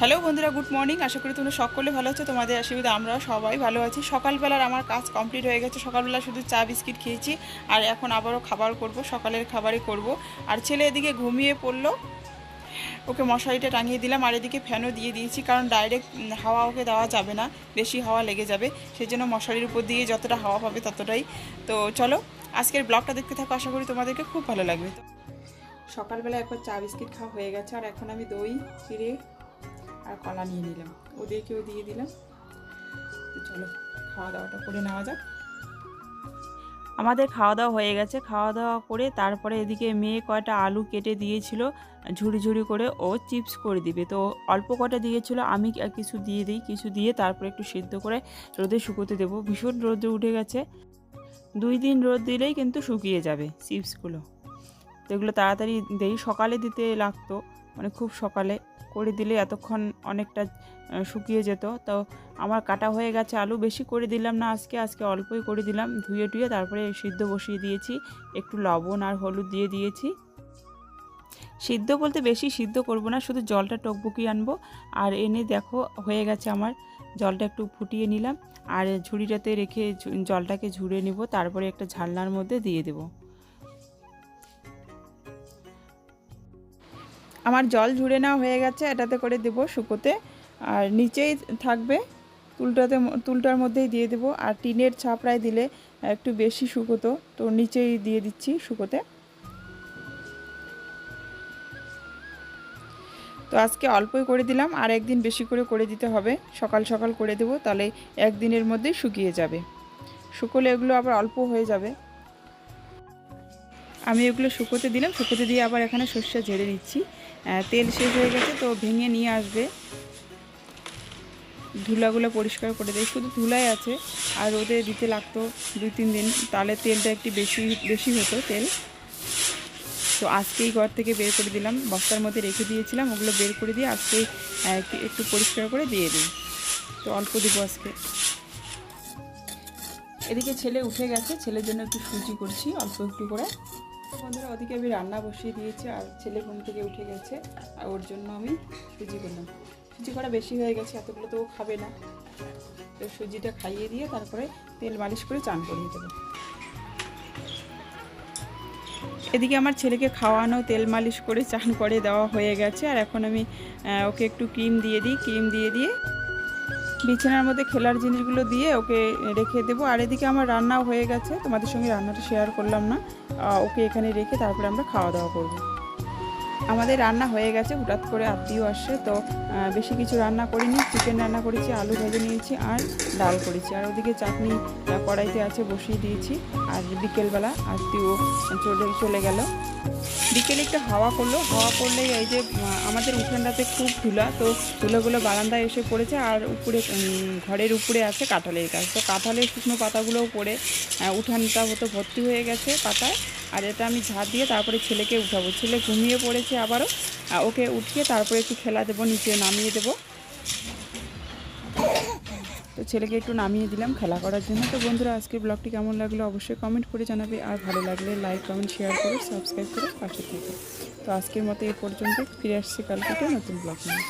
Hello বন্ধুরা good morning আশা করি তোমরা সকলে ভালো আছো, তোমাদের আশীর্বাদে আমরা সবাই ভালো আছি। সকালবেলার আমার কাজ কমপ্লিট হয়ে গেছে। সকালবেলা শুধু চা, বিস্কিট খেয়েছি, আর এখন আবারও খাবার করব, সকালের খাবারই করব। আর ছেলে এদিকে ঘুমিয়ে পড়ল। ওকে মশারিটা টাঙিয়ে দিলাম, আর এদিকে ফ্যানও দিয়ে দিয়েছি, কারণ ডাইরেক্ট হাওয়া ওকে দেওয়া যাবে না, বেশি হাওয়া লেগে যাবে। সেই জন্য মশারির উপর দিয়ে যতটা হাওয়া পাবে ততটাই। তো চলো, আজকের ব্লগটা দেখতে থাকো, আশা করি তোমাদেরকে খুব ভালো লাগবে। সকালবেলা একবার চা, বিস্কিট খাওয়া হয়ে গেছে, আর এখন আমি দই, চিড়ে আর কলা নিয়ে নিলাম। ওদেরকেও দিয়ে দিলাম। তো চলো, খাওয়া দাওয়াটা করে নেওয়া যাক। আমাদের খাওয়া দাওয়া হয়ে গেছে। খাওয়া দাওয়া করে তারপরে এদিকে মেয়ে কয়টা আলু কেটে দিয়েছিল ঝুড়ি ঝুড়ি করে ও চিপস করে দিবে। তো অল্প কটা দিয়েছিল, আমি কিছু দিয়ে দিই, কিছু দিয়ে তারপরে একটু সিদ্ধ করে রোদে শুকোতে দেবো। ভীষণ রোদে উঠে গেছে। দুই দিন রোদ দিলেই কিন্তু শুকিয়ে যাবে চিপসগুলো। তো এগুলো তাড়াতাড়ি দেই, সকালে দিতে লাগতো। মানে খুব সকালে করে দিলে এতক্ষণ অনেকটা শুকিয়ে যেত। তো আমার কাটা হয়ে গেছে আলু, বেশি করে দিলাম না আজকে আজকে অল্পই করে দিলাম। ধুয়ে টুয়ে তারপরে সিদ্ধ বসিয়ে দিয়েছি। একটু লবণ আর হলুদ দিয়ে দিয়েছি। সিদ্ধ বলতে বেশি সিদ্ধ করব না, শুধু জলটা টকবুকি আনব। আর এনে দেখো, হয়ে গেছে আমার। জলটা একটু ফুটিয়ে নিলাম। আর ঝুড়িটাতে রেখে জলটাকে ঝুড়ে নিব। তারপরে একটা ঝালনার মধ্যে দিয়ে দেবো। আমার জল ঝুড়ে নেওয়া হয়ে গেছে, এটাতে করে দেবো শুকোতে। আর নিচেই থাকবে, তুলটাতে তুলটার মধ্যেই দিয়ে দেবো। আর টিনের ছাপড়ায় দিলে একটু বেশি শুকোতো, তো নিচেই দিয়ে দিচ্ছি শুকোতে। তো আজকে অল্পই করে দিলাম, আর একদিন বেশি করে করে দিতে হবে। সকাল সকাল করে দেবো, তাহলে একদিনের মধ্যেই শুকিয়ে যাবে। শুকোলে এগুলো আবার অল্প হয়ে যাবে। আমি এগুলো শুকোতে দিলাম, শুকোতে দিয়ে আবার এখানে সর্ষে ঝেড়ে নিচ্ছি। তেল শেষ হয়ে গেছে, তো ভেঙে নিয়ে আসবে। ধুলাগুলো পরিষ্কার করে দেয়। শুধু ধুলাই আছে, আর রোদে দিতে লাগতো দুই তিন দিন। তাহলে তেলটা একটু বেশি বেশি হতো তেল। তো আজকেই ঘর থেকে বের করে দিলাম। বস্তার মধ্যে রেখে দিয়েছিলাম, ওগুলো বের করে দিয়ে আজকে একটু পরিষ্কার করে দিয়ে দিই। তো অল্প দিব আজকে। এদিকে ছেলে উঠে গেছে, ছেলের জন্য একটু সুজি করছি, অল্প একটু করে। তো বন্ধুরা ওদিকে আমি রান্না বসিয়ে দিয়েছি আর ছেলে ঘুম থেকে উঠে গেছে আর ওর জন্য আমি সুজি করলাম। সুজি করা বেশি হয়ে গেছে, এতগুলো তো ও খাবে না। তো সুজিটা খাইয়ে দিয়ে তারপরে তেল মালিশ করে চান করিয়ে দেবো। এদিকে আমার ছেলেকে খাওয়ানো, তেল মালিশ করে চান করে দেওয়া হয়ে গেছে। আর এখন আমি ওকে একটু ক্রিম দিয়ে দিই। ক্রিম দিয়ে দিয়ে বিছানার মধ্যে খেলার জিনিসগুলো দিয়ে ওকে রেখে দেবো। আর এদিকে আমার রান্নাও হয়ে গেছে, তোমাদের সঙ্গে রান্নাটা শেয়ার করলাম না। ওকে এখানে রেখে তারপরে আমরা খাওয়া দাওয়া করব। আমাদের রান্না হয়ে গেছে হঠাৎ করে আত্মীয় আসছে তো বেশি কিছু রান্না করিনি। চিকেন রান্না করেছি, আলু ভেজে নিয়েছি আর ডাল করেছি। আর ওদিকে চাটনি কড়াইতে আছে বসিয়ে দিয়েছি। আর বিকেলবেলা আত্মীয় চলে চলে গেল। বিকেলে একটু হাওয়া করল। হাওয়া করলেই এই যে আমাদের উঠানটাতে খুব ধুলা, তো ধুলোগুলো বারান্দায় এসে পড়েছে আর উপরে ঘরের উপরে আছে কাঁঠালের গাছ। তো কাঁঠালের শুকনো পাতাগুলোও পড়ে উঠানটা হতো ভর্তি হয়ে গেছে পাতায়। আর এটা আমি ঝাড় দিয়ে তারপরে ছেলেকে উঠাবো। ছেলে ঘুমিয়ে পড়েছে আবারও। ওকে উঠিয়ে তারপরে একটু খেলা দেবো, নিচে নামিয়ে দেবো। তো ছেলেকে একটু নামিয়ে দিলাম খেলা করার জন্য। তো বন্ধুরা, আজকের ব্লগটি কেমন লাগল অবশ্যই কমেন্ট করে জানাবে। আর ভালো লাগলে লাইক কমেন্ট শেয়ার করে সাবস্ক্রাইব করে, পাশে থেকে। তো আজকের মতো এই পর্যন্ত ফিরে আসছি কালকে নতুন ব্লগ নিয়ে।